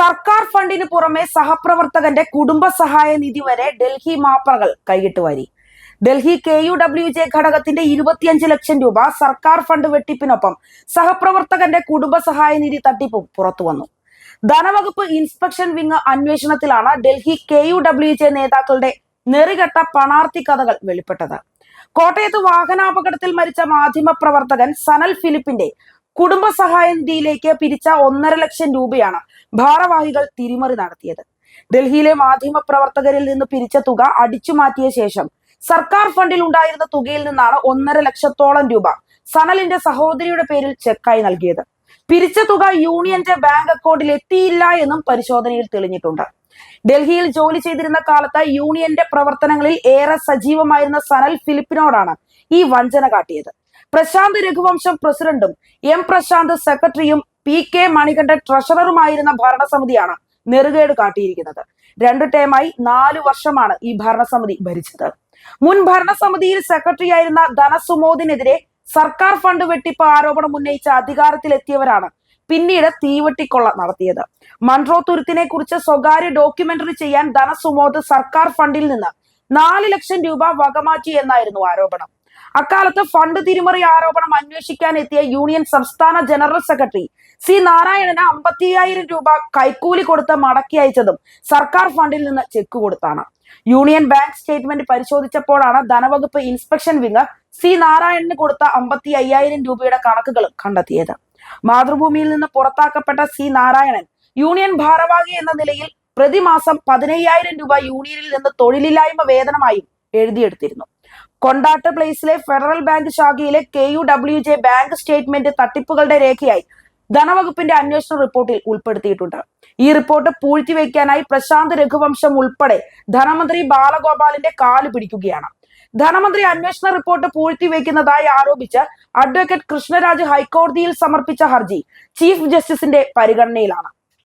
സർക്കാർ ഫണ്ടിന് പുറമെ സഹപ്രവർത്തകന്റെ കുടുംബ സഹായ നിധി വരെ ഡൽഹി മാപ്പറകൾ കൈയിട്ട് വാരി. Delhi K U W J ഘടകത്തിന്റെ ഇരുപത്തിയഞ്ച് ലക്ഷം രൂപ സർക്കാർ ഫണ്ട് വെട്ടിപ്പിനൊപ്പം സഹപ്രവർത്തകന്റെ കുടുംബ സഹായ നിധി തട്ടിപ്പും പുറത്തു വന്നു. ധനവകുപ്പ് ഇൻസ്പെക്ഷൻ വിങ് അന്വേഷണത്തിലാണ് Delhi K U W J നേതാക്കളുടെ നെറികെട്ട പണാർത്തി കഥകൾ വെളിപ്പെട്ടത്. കോട്ടയത്ത് വാഹനാപകടത്തിൽ മരിച്ച മാധ്യമ പ്രവർത്തകൻ സനൽ ഫിലിപ്പിന്റെ കുടുംബ സഹായ നിധിയിലേക്ക് പിരിച്ച ഒന്നര ലക്ഷം രൂപയാണ് ഭാരവാഹികൾ തിരിമറി നടത്തിയത്. ഡൽഹിയിലെ മാധ്യമ പ്രവർത്തകരിൽ നിന്ന് പിരിച്ച തുക അടിച്ചു മാറ്റിയ ശേഷം സർക്കാർ ഫണ്ടിൽ ഉണ്ടായിരുന്ന തുകയിൽ നിന്നാണ് ഒന്നര ലക്ഷത്തോളം രൂപ സനലിന്റെ സഹോദരിയുടെ പേരിൽ ചെക്കായി നൽകിയത്. പിരിച്ച തുക യൂണിയന്റെ ബാങ്ക് അക്കൗണ്ടിൽ എത്തിയില്ല എന്നും പരിശോധനയിൽ തെളിഞ്ഞിട്ടുണ്ട്. ഡൽഹിയിൽ ജോലി ചെയ്തിരുന്ന കാലത്ത് യൂണിയന്റെ പ്രവർത്തനങ്ങളിൽ ഏറെ സജീവമായിരുന്ന സനൽ ഫിലിപ്പിനോടാണ് ഈ വഞ്ചന കാട്ടിയത്. പ്രശാന്ത് രഘുവംശം പ്രസിഡന്റും എം പ്രശാന്ത് സെക്രട്ടറിയും പി കെ മണികണ്ഠൻ ട്രഷററുമായിരുന്ന ഭരണസമിതിയാണ് നെറുകേട് കാട്ടിയിരിക്കുന്നത്. രണ്ടു ടേമായി നാല് വർഷമാണ് ഈ ഭരണസമിതി ഭരിച്ചത്. മുൻ ഭരണസമിതിയിൽ സെക്രട്ടറിയായിരുന്ന ധനസുമോദിനെതിരെ സർക്കാർ ഫണ്ട് വെട്ടിപ്പ് ആരോപണം ഉന്നയിച്ച അധികാരത്തിലെത്തിയവരാണ് പിന്നീട് തീവെട്ടിക്കൊള്ള നടത്തിയത്. മൺട്രോ തുരുത്തിനെ കുറിച്ച് സ്വകാര്യ ഡോക്യുമെന്ററി ചെയ്യാൻ ധനസുമോദ് സർക്കാർ ഫണ്ടിൽ നിന്ന് നാല് ലക്ഷം രൂപ വകമാറ്റി എന്നായിരുന്നു ആരോപണം. അക്കാലത്ത് ഫണ്ട് തിരിമറി ആരോപണം അന്വേഷിക്കാൻ എത്തിയ യൂണിയൻ സംസ്ഥാന ജനറൽ സെക്രട്ടറി സി നാരായണന് അമ്പത്തിയായിരം രൂപ കൈക്കൂലി കൊടുത്ത് മടക്കി അയച്ചതും സർക്കാർ ഫണ്ടിൽ നിന്ന് ചെക്ക് കൊടുത്താണ്. യൂണിയൻ ബാങ്ക് സ്റ്റേറ്റ്മെന്റ് പരിശോധിച്ചപ്പോഴാണ് ധനവകുപ്പ് ഇൻസ്പെക്ഷൻ വിങ് സി നാരായണന് കൊടുത്ത അമ്പത്തി അയ്യായിരം രൂപയുടെ കണക്കുകളും കണ്ടെത്തിയത്. മാതൃഭൂമിയിൽ നിന്ന് പുറത്താക്കപ്പെട്ട സി നാരായണൻ യൂണിയൻ ഭാരവാഹി എന്ന നിലയിൽ പ്രതിമാസം പതിനയ്യായിരം രൂപ യൂണിയനിൽ നിന്ന് തൊഴിലില്ലായ്മ വേതനമായും എഴുതിയെടുത്തിരുന്നു. കൊണ്ടാട്ട് പ്ലേസിലെ ഫെഡറൽ ബാങ്ക് ശാഖയിലെ K U W J bank statement തട്ടിപ്പുകളുടെ രേഖയായി ധനവകുപ്പിന്റെ അന്വേഷണ റിപ്പോർട്ടിൽ ഉൾപ്പെടുത്തിയിട്ടുണ്ട്. ഈ റിപ്പോർട്ട് പൂഴ്ത്തിവെക്കാനായി പ്രശാന്ത് രഘുവംശം ഉൾപ്പെടെ ധനമന്ത്രി ബാലഗോപാലിന്റെ കാൽ പിടിക്കുകയാണ്. ധനമന്ത്രി അന്വേഷണ റിപ്പോർട്ട് പൂഴ്ത്തിവെക്കുന്നതായി ആരോപിച്ച് അഡ്വക്കേറ്റ് കൃഷ്ണരാജ് ഹൈക്കോടതിയിൽ സമർപ്പിച്ച ഹർജി ചീഫ് ജസ്റ്റിസിന്റെ പരിഗണനയിലാണ്.